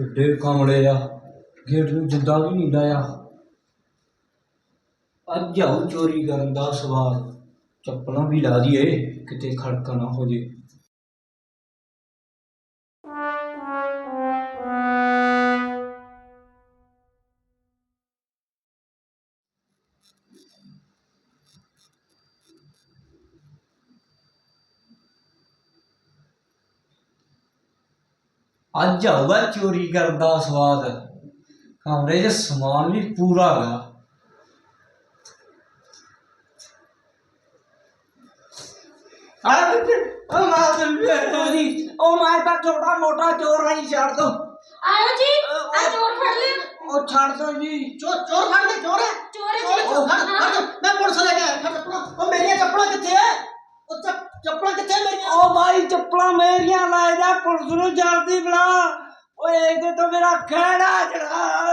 ਕਿੱਡੇ ਕਮਲੇ ਆ, ਗੇਟ ਨੂੰ ਜਿੰਦਾ ਵੀ ਨਹੀਂ ਲਾਇਆ ਅੱਜ ਆਉ ਚੋਰੀ ਕਰਨ ਦਾ ਸਵਾਦ ਚੱਪਲਾਂ ਵੀ ਲਾ ਦਈਏ, ਕਿਤੇ ਖੜਕਾ ਨਾ ਹੋ ਜੇ। अज आऊगा चोरी करदा स्वाद कमरे च समान भी पूरा गा छोटा मोटा चोर नहीं छाड़ दो जी चोर चोर चोर चोर चोर चोर मैं चप्पल ओ मेरी चप्पल चप्पल मेरिया लाए जा पुलिस नु एक दिन तो मेरा गहना जरा